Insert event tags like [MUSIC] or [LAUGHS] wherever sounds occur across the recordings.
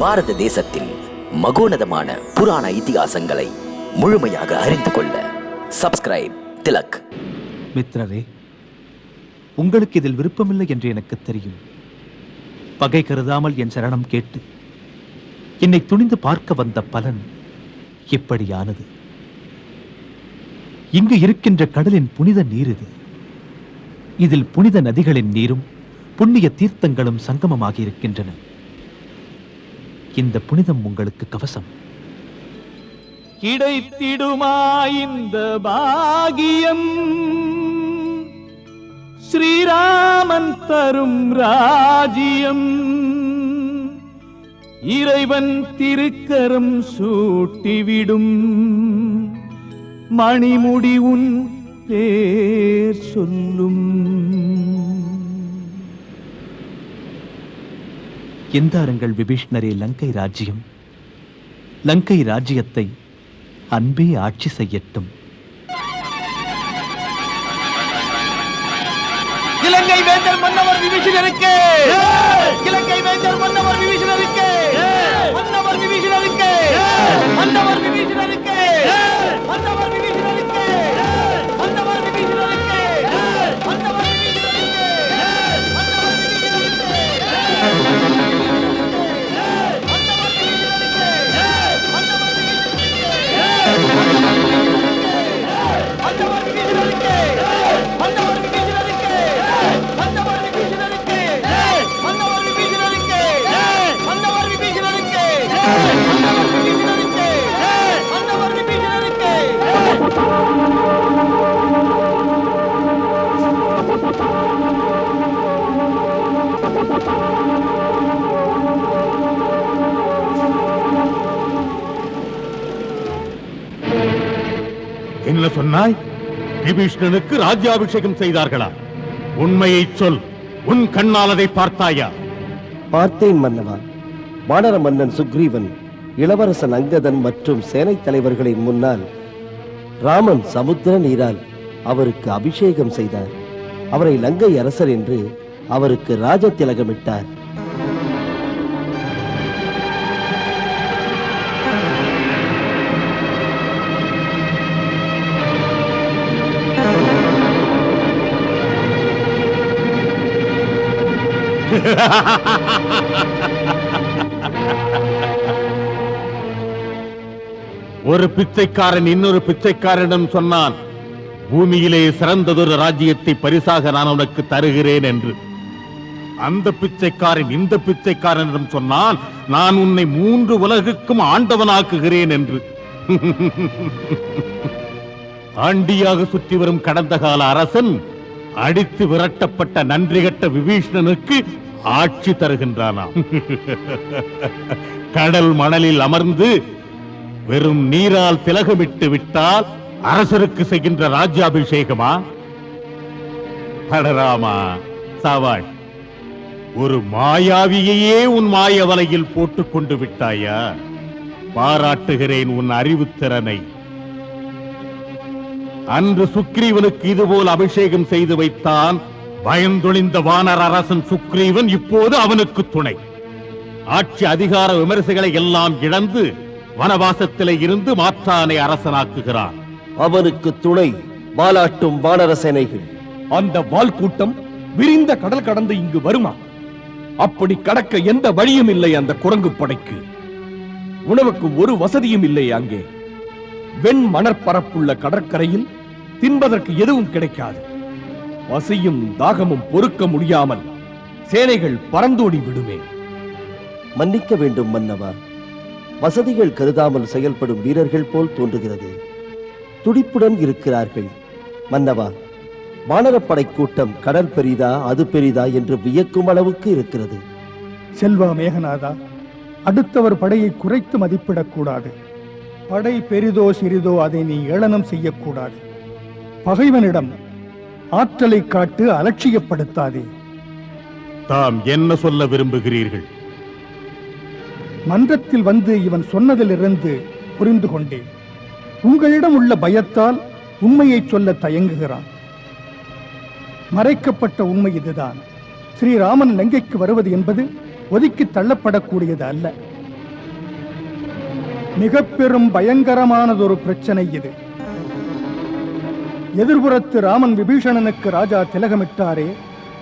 பாரத தேசத்தின் மகோனதமான புராண இதிகாசங்களை முழுமையாக அறிந்து கொள்ள சப்ஸ்கிரைப் திலக். மித்ரரே உங்களுக்கு இதில் விருப்பமில்லை என்று எனக்கு தெரியும். பகை கருதாமல் என் சரணம் கேட்டு என்னை துணிந்து பார்க்க வந்த பலன் இப்படியானது. இங்கு இருக்கின்ற கடலின் புனித நீர் இது. இதில் புனித நதிகளின் நீரும் புண்ணிய தீர்த்தங்களும் சங்கமமாகி இருக்கின்றன. இந்த புனிதம் உங்களுக்கு கவசம். கிடைத்திடுமா இந்த பாகியம். ஸ்ரீராமன் தரும் ராஜ்யம். இறைவன் திருக்கரம் சூட்டிவிடும். மணிமுடி உன் பேர் சொல்லும். எந்தாருங்கள் விபீஷ்ணரே லங்கை ராஜ்யம்? லங்கை ராஜ்யத்தை அன்பே ஆட்சி செய்யட்டும். இலங்கை வேந்தர் மன்னவர் விபீஷணருக்கு! இலங்கை வேந்தர் மன்னவர் விபீஷணருக்கு! மன்னவர் விபீஷணருக்கு! மன்னவர் விபீஷணருக்கு! என்ன சொன்னாய் விபீஷ்ணனுக்கு ராஜ்யாபிஷேகம் செய்தார்களா? உண்மையை சொல் உன் கண்ணால் அதை பார்த்தாயா? பார்த்தேன் மன்னவா. வானர மன்னன் சுக்ரீவன் இளவரசன் அங்கதன் மற்றும் சேனைத் தலைவர்களின் முன்னால் ராமன் சமுத்திர நீரால் அவருக்கு அபிஷேகம் செய்தார். அவரை லங்கை அரசர் என்று அவருக்கு ராஜ திலகமிட்டார். ஒரு பிச்சைக்காரன் இன்னொரு பிச்சைக்காரனிடம் சொன்னான் பூமியிலே சிறந்ததொரு ராஜ்யத்தை பரிசாக நான் உனக்கு தருகிறேன் என்று. அந்த பிச்சைக்காரன் இந்த பிச்சைக்காரனிடம் சொன்னான் நான் உன்னை மூன்று உலகுக்கும் ஆண்டவனாக்குகிறேன் என்று. ஆண்டியாக சுற்றி வரும் கடந்த கால அரசன் அடித்து விரட்டப்பட்ட நன்றிகட்ட விபீஷ்ணனுக்கு ஆட்சி தருகின்றானாம் கடல் மணலில் அமர்ந்து வெறும் நீரால் திலகமிட்டு விட்டால் அரசருக்கு செய்கின்ற ராஜ்யாபிஷேகமா? படராமா சாவாள் ஒரு மாயாவியையே உன் மாய வலையில் போட்டுக் கொண்டு விட்டாயா? பாராட்டுகிறேன் உன் அறிவுத்திறனை. அன்று சுக்ரீவனுக்கு இதுபோல் அபிஷேகம் செய்து வைத்தான் பயந்தொழிந்த வானர அரசன் சுக்ரீவன் இப்போது அவனுக்கு துணை. ஆட்சி அதிகார விமரிசைகளை எல்லாம் இழந்து வனவாசத்திலே இருந்து மாற்றானை அரசனாக்குகிறான். அவனுக்கு துணை வாலாட்டும் வானர சேனைகள். அந்த வால் கூட்டம் விரிந்த கடல் கடந்து இங்கு வருமா? அப்படி கடக்க எந்த வழியும் இல்லை அந்த குரங்கு படைக்கு. உணவுக்கு ஒரு வசதியும் இல்லை அங்கே. வெண் மணற்பரப்புள்ள கடற்கரையில் தின்பதற்கு எதுவும் கிடைக்காது. பசியும் தாகமும் பொறுக்க முடியாமல் சேனைகள் பறந்தோடி விடுமே. மன்னிக்க வேண்டும் மன்னவா. வசதிகள் கருதாமல் செயல்படும் வீரர்கள் போல் தோன்றுகிறது. துடிப்புடன் இருக்கிறார்கள். மன்னவா வானரப்படை கூட்டம் கடல் பெரிதா அது பெரிதா என்று வியக்கும் அளவுக்கு இருக்கிறது. செல்வா மேகநாதா அடுத்தவர் படையை குறைத்து மதிப்பிடக்கூடாது. படை பெரிதோ சிறிதோ அதை நீ ஏளனம் செய்யக்கூடாது. பகைவனிடம் ஆற்றலை காட்டு அலட்சியப்படுத்தாதே. தாம் என்ன சொல்ல விரும்புகிறீர்கள்? மன்றத்தில் வந்து இவன் சொன்னதிலிருந்து புரிந்து கொண்டேன். உங்களிடம் உள்ள பயத்தால் உண்மையைச் சொல்ல தயங்குகிறான். மறைக்கப்பட்ட உண்மை இதுதான். ஸ்ரீராமன் லங்கைக்கு வருவது என்பது ஒதுக்கி தள்ளப்படக்கூடியது அல்ல. மிக பெரும் பயங்கரமானதொரு பிரச்சனை இது. எதிர்புறத்து ராமன் விபீஷணனுக்கு ராஜா திலகமிட்டாரே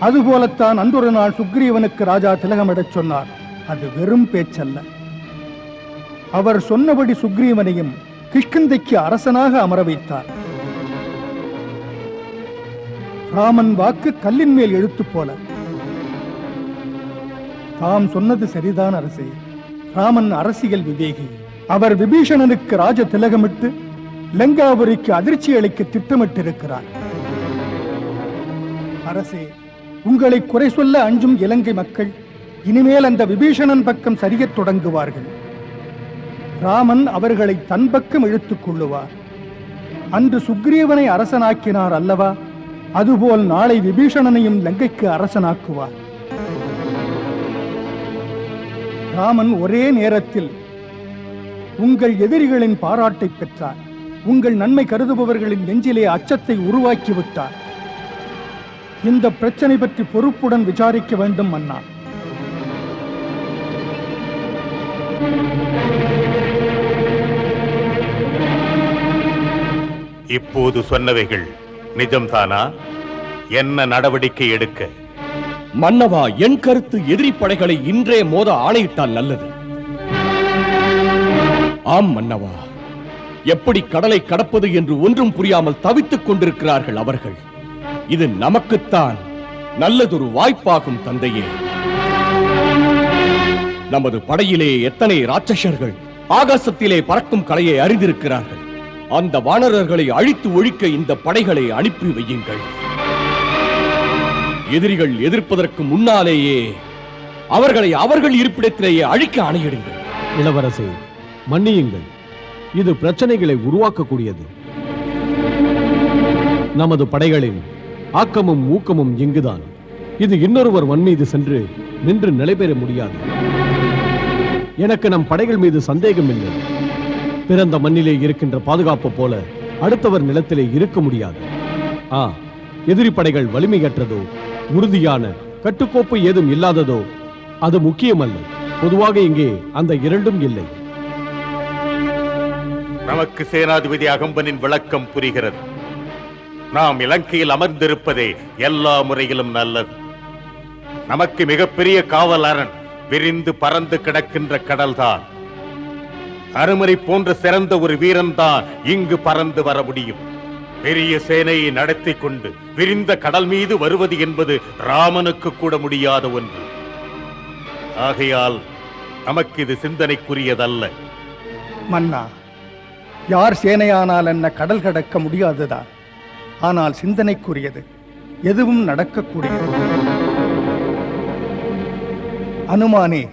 அதுபோலத்தான் அன்றொரு நாள் சுக்ரீவனுக்கு ராஜா திலகமிடச் சொன்னார். அது வெறும் பேச்சல்ல. அவர் சொன்னபடி சுக்ரீவனையும் கிஷ்கிந்தைக்கு அரசனாக அமர வைத்தார். ராமன் வாக்கு கல்லின் மேல் எழுத்து போல தாம் சொன்னது சரிதான் அரசே. ராமன் அரசியல் விவேகி. அவர் விபீஷணனுக்கு ராஜ திலகமிட்டு லங்காபுரிக்கு அதிர்ச்சி அளிக்க திட்டமிட்டிருக்கிறார். அரசே உங்களை குறை சொல்ல அஞ்சும் இலங்கை மக்கள் இனிமேல் அந்த விபீஷணன் பக்கம் சரியத் தொடங்குவார்கள். ராமன் அவர்களை தன் பக்கம் இழுத்துக் கொள்ளுவார். அன்று சுக்ரீவனை அரசனாக்கினார் அல்லவா? அதுபோல் நாளை விபீஷணனையும் லங்கைக்கு அரசனாக்குவார். ராமன் ஒரே நேரத்தில் உங்கள் எதிரிகளின் பாராட்டை பெற்றார். உங்கள் நன்மை கருதுபவர்களின் நெஞ்சிலே அச்சத்தை உருவாக்கி விட்டார் இந்த பிரச்சனை பற்றி பொறுப்புடன் விசாரிக்க வேண்டும் அண்ணா. இப்போது சொன்னவைகள் நிஜம்தானா? என்ன நடவடிக்கை எடுக்க? மன்னவா என் கருத்து எதிரி படைகளை இன்றே மோத ஆணையிட்டால் நல்லது. ஆம் மன்னவா. எப்படி கடலை கடப்பது என்று ஒன்றும் புரியாமல் தவித்துக் கொண்டிருக்கிறார்கள் அவர்கள். இது நமக்குத்தான் நல்லதொரு வாய்ப்பாகும் தந்தையே. நமது படையிலே எத்தனை ராட்சசர்கள் ஆகாசத்திலே பறக்கும் கலையை அறிந்திருக்கிறார்கள். அந்த வானரர்களை அழித்து ஒழிக்க இந்த படைகளை அனுப்பி வையுங்கள். எதிரிகள் எதிர்ப்பதற்கு முன்னாலேயே அவர்களை அவர்கள் இருப்பிடத்திலேயே அழிக்க ஆணையிடுங்கள். இளவரசே மன்னியுங்கள். இது பிரச்சனைகளை உருவாக்கக்கூடியது. நமது படைகளின் ஆக்கமும் ஊக்கமும் இங்குதான். இது இன்னொருவர் மண் மீது சென்று நின்று நிலைபெற முடியாது. எனக்கு நம் படைகள் மீது சந்தேகம் இல்லை. பிறந்த மண்ணிலே இருக்கின்ற பாதுகாப்பு போல அடுத்தவர் நிலத்திலே இருக்க முடியாது. ஆ எதிரி படைகள் வலிமையற்றதோ உறுதியான கட்டுக்கோப்பு ஏதும் இல்லாததோ அது முக்கியமல்ல. பொதுவாக இங்கே அந்த இரண்டும் இல்லை. நமக்கு சேனாதிபதி அகம்பனின் விளக்கம் புரிகிறது. நாம் இலங்கையில் அமர்ந்திருப்பதே எல்லா முறையிலும் நல்லது. நமக்கு மிகப்பெரிய காவல் அரண் விரிந்து பறந்து கிடக்கின்ற கடல்தான். அருமறை போன்ற சிறந்த ஒரு வீரன் தான் இங்கு பறந்து வர முடியும். பெரிய சேனையை நடத்தி கொண்டு விரிந்த கடல் மீது வருவது என்பது ராமனுக்கு கூட முடியாத ஒன்று. ஆகையால் நமக்கு இது சிந்தனைக்குரியதல்ல. மன்னா யார் சேனையானால் என்ன கடல் கடக்க முடியாதுதான் ஆனால் சிந்தனைக்குரியது எதுவும் நடக்கக்கூடியது. அனுமானே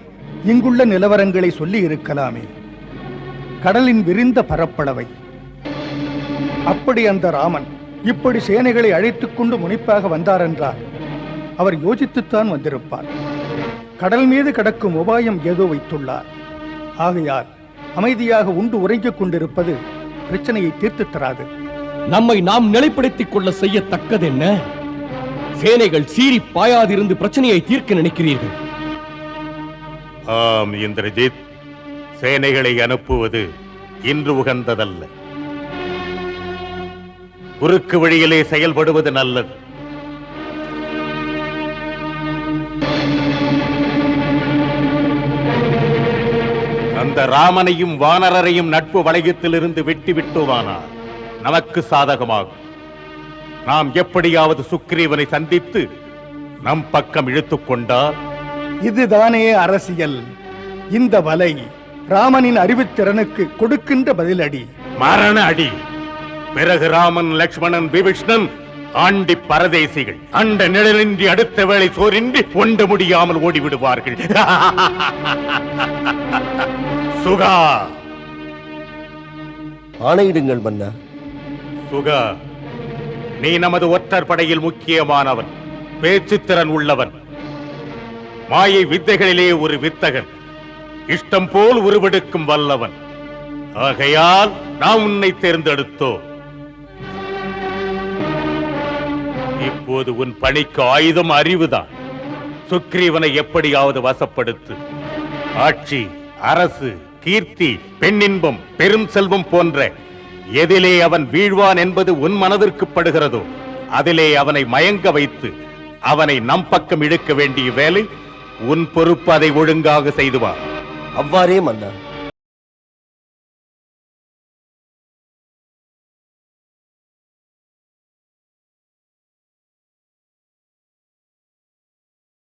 இங்குள்ள நிலவரங்களை சொல்லி இருக்கலாமே. கடலின் விரிந்த பரப்பளவை. அப்படி அந்த ராமன் இப்படி சேனைகளை அழைத்துக் கொண்டு முனைப்பாக வந்தாரென்றால் அவர் யோசித்துத்தான் வந்திருப்பார். கடல் மீது கடக்கும் உபாயம் ஏதோ வைத்துள்ளார். ஆகையால் அமைதியாக உண்டு உறங்கிக் கொண்டிருப்பது பிரச்சனையை தீர்த்துத் தராது. நம்மை நாம் நிலைப்படுத்திக் கொள்ள செய்யத்தக்கதென்ன? சேனைகள் சீறி பாயாதிருந்து பிரச்சனையை தீர்க்க நினைக்கிறீர்கள். ஆம் இந்திரஜித். சேனைகளை அனுப்புவது இன்று உகந்ததல்ல. குறுக்கு வழியிலே செயல்படுவது நல்லது. அந்த ராமனையும் வானரரையும் நட்பு வளையத்திலிருந்து வெட்டி விட்டோமானால் நமக்கு சாதகமாகும். நாம் எப்படியாவது சுக்ரீவனை சந்தித்து நம் பக்கம் இழுத்துக் கொண்டால்? இதுதானே அரசியல். இந்த வலை ராமனின் அறிவுத்திறனுக்கு கொடுக்கின்ற பதிலடி. மரண அடி. பிறகு ராமன் லக்ஷ்மணன் விபீஷ்ணன் ஆண்டி பரதேசிகள் அண்ட நிழலின்றி அடுத்த வேளை சோரின்றி ஒண்ட முடியாமல் ஓடிவிடுவார்கள். [LAUGHS] சுகா. ஆணையிடுங்கள் மன்னா. சுகா நீ நமது ஒற்றர் படையில் முக்கியமானவன் பேச்சுத்திறன் உள்ளவன். மாயை வித்தைகளிலே ஒரு வித்தகன் இஷ்டம் போல் உருவெடுக்கும் வல்லவன். ஆகையால் நாம் உன்னை தேர்ந்தெடுத்தோம். இப்போது உன் பணிக்கு ஆயுதம் அறிவுதான். சுக்ரீவனை எப்படியாவது வசப்படுத்து. ஆட்சி அரசு கீர்த்தி பெண்ணின்பம் பெரும் செல்வம் போன்ற எதிலே அவன் வீழ்வான் என்பது உன் மனதிற்கு படுகிறதோ அதிலே அவனை மயங்க வைத்து அவனை நம் பக்கம் இழுக்க வேண்டிய வேலை உன் பொறுப்பு அதை ஒழுங்காக செய்துவான் அவ்வாறே மன்னா.